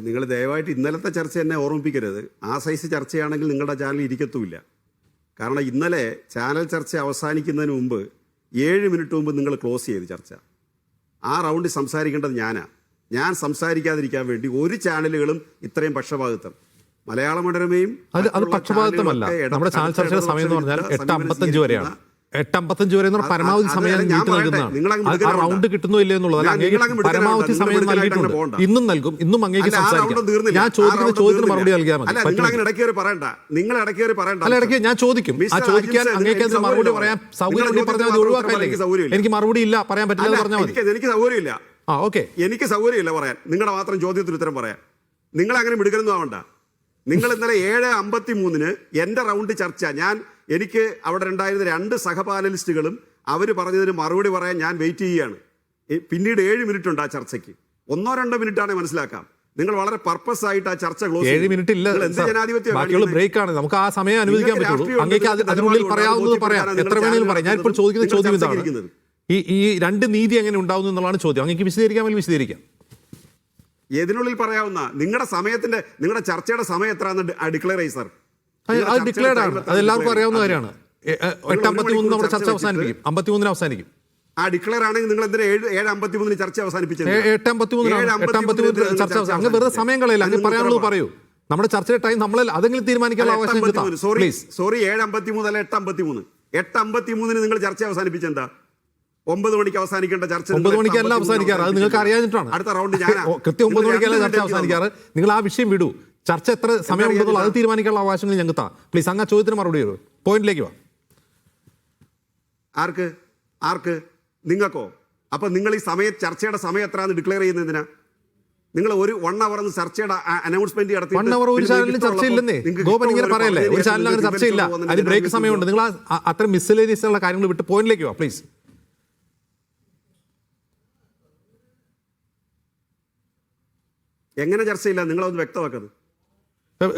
നിങ്ങൾ ദയവായിട്ട് ഇന്നലത്തെ ചർച്ച എന്നെ ഓർമ്മിപ്പിക്കരുത്. ആ സൈസ് ചർച്ചയാണെങ്കിൽ നിങ്ങളുടെ ചാനൽ ഇരിക്കത്തുമില്ല. കാരണം ഇന്നലെ ചാനൽ ചർച്ച അവസാനിക്കുന്നതിന് മുമ്പ് ഏഴ് മിനിറ്റ് മുമ്പ് നിങ്ങൾ ക്ലോസ് ചെയ്ത് ചർച്ച. ആ റൗണ്ടിൽ സംസാരിക്കേണ്ടത് ഞാനാണ് ഞാൻ സംസാരിക്കാതിരിക്കാൻ വേണ്ടി ഒരു ചാനലുകളും ഇത്രയും പക്ഷപാതിത്വം. മലയാള മനോരമയും അത് അത് പക്ഷപാതിത്വമല്ല. നമ്മുടെ ചാനൽ ചർച്ചയുടെ സമയം എന്ന് പറഞ്ഞാൽ എട്ട് അമ്പത്തഞ്ച് വരെയാണ്. എട്ട് അമ്പത്തഞ്ച് വരെ പരമാവധി സമയം നീട്ടി നൽകുന്നതാണ് ആ. റൗണ്ട് കിട്ടുന്നോ ഇല്ലേ എന്നുള്ളത്. പരമാവധി സമയം നൽകിയിട്ടുണ്ട്. ഇന്നും നൽകും. ഇന്നും അങ്ങേക്ക് സംസാരിക്കാം. ഞാൻ ചോദിക്കുന്ന ചോദ്യത്തിന്. മറുപടി നൽകിയാൽ മതി. അല്ല ഇടയ്ക്ക് ഞാൻ ചോദിക്കും. ആ ചോദിക്കാൻ അങ്ങേക്ക് എനിക്ക് മറുപടി പറയാൻ സൗകര്യം പറഞ്ഞാൽ മതി ഒഴിവാക്കാൻ എനിക്ക് മറുപടി ഇല്ല പറയാൻ പറ്റില്ല പറഞ്ഞാൽ മതി എനിക്ക് എനിക്ക് സൗകര്യമില്ല. ആ ഓക്കെ. എനിക്ക് സൗകര്യമില്ല പറയാൻ. നിങ്ങളുടെ മാത്രം ചോദ്യത്തിന് ഉത്തരം പറയാൻ. നിങ്ങൾ അങ്ങനെ മിടുക്കലൊന്നും ആവണ്ട. നിങ്ങൾ ഇന്നലെ ഏഴ് അമ്പത്തി മൂന്നിന് എന്റെ റൗണ്ട് ചർച്ച. ഞാൻ എനിക്ക് അവിടെ ഉണ്ടായിരുന്ന രണ്ട് സഹപാനലിസ്റ്റുകളും അവർ പറഞ്ഞതിന് മറുപടി പറയാൻ ഞാൻ വെയിറ്റ് ചെയ്യുകയാണ്. പിന്നീട് ഏഴ് മിനിറ്റ് ഉണ്ട് ആ ചർച്ചയ്ക്ക്. ഒന്നോ രണ്ടോ മിനിറ്റ് ആണെങ്കിൽ മനസ്സിലാക്കാം. നിങ്ങൾ വളരെ പർപ്പസ് ആയിട്ട് ആ ചർച്ച ക്ലോസ് ഏഴ് മിനിറ്റ് ഇല്ല ബാക്കിയുള്ള ബ്രേക്ക് ആണ്. നമുക്ക് ആ സമയം അനുവദിക്കാൻ പറ്റുള്ളൂ. അങ്ങേക്ക് അതിനുള്ളിൽ പറയാവുന്നത് പറയാം. എത്ര വേണമെങ്കിലും പറയാം. ഞാൻ ഇപ്പോൾ ചോദിക്കുന്ന ചോദ്യം ഇതാണ്. ഈ ഈ രണ്ട് നീതി എങ്ങനെ ഉണ്ടാവുന്നു എന്നുള്ളതാണ് ചോദ്യം. അങ്ങേക്ക് വിശദീകരിക്കാമെങ്കിൽ വിശദീകരിക്കാം. ഏതിനുള്ളിൽ പറയാവുന്ന? നിങ്ങളുടെ സമയത്തിന്റെ നിങ്ങളുടെ ചർച്ചയുടെ സമയം എത്രയാണെന്ന് ഡിക്ലെയർ ചെയ്യും സാർ അത് ഡിക്ലെയർഡ് ആണ്. അത് എല്ലാവർക്കും അറിയാവുന്ന കാര്യമാണ്. എട്ട് അമ്പത്തി മൂന്ന് നമ്മുടെ ചർച്ച അവസാനിപ്പിക്കും. അമ്പത്തിമൂന്നിന് അവസാനിക്കും. ആ ഡിക്ലെയർ ആണെങ്കിൽ നിങ്ങൾ എന്തിനാ ഏഴ് ഏഴ് അമ്പത്തി മൂന്നിന് ചർച്ച അവസാനിപ്പിച്ചത്? എട്ട് അമ്പത്തി മൂന്നിനാണ് എട്ട് അമ്പത്തി മൂന്ന് ചർച്ച അങ്ങ് വെറുതെ സമയം കളയില്ല അങ്ങ് പറയാനുള്ളത് പറയൂ. നമ്മുടെ ചർച്ചയുടെ ടൈം നമ്മളെ അതെങ്കിലും തീരുമാനിക്കാനുള്ള അവകാശം സോറി സോറി ഏഴ് അമ്പത്തി മൂന്ന് അല്ല എട്ട് അമ്പത്തി മൂന്ന് എട്ട് അമ്പത്തി മൂന്നിന് നിങ്ങൾ ചർച്ച അവസാനിപ്പിച്ചെന്താ? ഒമ്പത് മണിക്ക് അവസാനിക്കേണ്ട ചർച്ച ഒമ്പത് മണിക്കല്ല അവസാനിക്കാറ്. അത് നിങ്ങൾക്ക് അറിയാഞ്ഞിട്ടാണ്. അടുത്ത റൗണ്ട് ഞാൻ കൃത്യം ഒമ്പത് മണിക്കല്ല ചർച്ച അവസാനിക്കാറ്. നിങ്ങൾ ആ വിഷയം വിടൂ. ചർച്ച എത്ര സമയം ഉണ്ടെന്നുള്ള അത് തീരുമാനിക്കാനുള്ള അവകാശങ്ങൾ ഞങ്ങൾക്ക് താ. പ്ലീസ് അങ്ങ് ചോദ്യത്തിന് മറുപടി വരൂ പോയിന്റിലേക്ക് വാ. ആർക്ക്? ആർക്ക്? നിങ്ങൾക്കോ? അപ്പൊ നിങ്ങൾ ഈ സമയ ചർച്ചയുടെ സമയം എന്ന് ഡിക്ലെയർ ചെയ്യുന്നതിനാ നിങ്ങൾ ഒരു വൺ അവർ ചർച്ചയുടെ അനൗൺസ്മെന്റ് നടത്തി വൺ അവർ ഒരു ചാനലിലും ചർച്ചയില്ലെന്നേ ഗോപൻ ഇങ്ങനെ പറയല്ലേ ഒരു ചാനലിൽ അങ്ങനെ ചർച്ചയില്ല അതിന് ബ്രേക്ക് സമയമുണ്ട്. നിങ്ങൾ അത്ര മിസ്ലേനിയസ് ഉള്ള കാര്യങ്ങൾ വിട്ട് പോയിന്റിലേക്ക് വാ പ്ലീസ് എങ്ങനെ ചർച്ചയില്ല നിങ്ങളൊന്ന് വ്യക്തമാക്കുന്നത്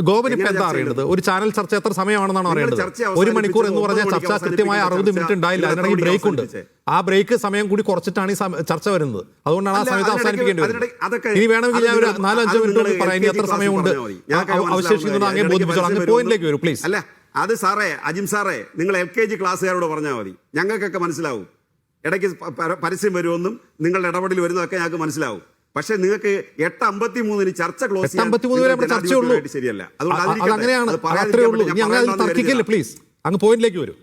ഗോപൻ ഇപ്പൊ എന്താ അറിയേണ്ടത്? ഒരു ചാനൽ ചർച്ച എത്ര സമയമാണെന്നാണ് അറിയേണ്ടത്? ഒരു മണിക്കൂർ എന്ന് പറഞ്ഞാൽ അവസാനിപ്പിച്ചത് ചർച്ച കൃത്യമായ അറുപത് മിനിറ്റ് ഉണ്ടായില്ല. അതിനിടയിൽ ബ്രേക്ക് ഉണ്ട്. ആ ബ്രേക്ക് സമയം കൂടി കുറച്ചിട്ടാണ് ഈ ചർച്ച വരുന്നത്. അതുകൊണ്ടാണ് ആ സമയത്ത് അവസാനിപ്പിക്കേണ്ടി വരുന്നത്. ഇനി വേണമെങ്കിൽ ഞാൻ ഒരു അത് നാലോ അഞ്ചോ മിനിറ്റ് പറയാൻ പറയാം എത്ര സമയമുണ്ട്? അവശേഷിക്കുന്നത് അങ്ങനെ ബോധിപ്പിച്ചോളാം അങ്ങനെ പോയിന്റിലേക്ക് വരും പ്ലീസ് അല്ല അത് സാറേ അജിം സാറേ നിങ്ങൾ എൽ കെ ജി ക്ലാസ്സുകാരോട് പറഞ്ഞാൽ മതി. ഞങ്ങൾക്കൊക്കെ മനസ്സിലാവും. ഇടയ്ക്ക് പരസ്യം വരുമെന്നും നിങ്ങളുടെ ഇടപെടൽ വരുന്നതൊക്കെ ഞങ്ങൾക്ക് മനസ്സിലാവും. പക്ഷേ നിങ്ങൾക്ക് എട്ട് അമ്പത്തി മൂന്നിന് ചർച്ച ക്ലോസ് ശരിയല്ല. അതുകൊണ്ട് അങ്ങനെയാണ് തർക്കിക്കല്ലേ. പ്ലീസ് അങ്ങ് പോയിന്റിലേക്ക് വരൂ.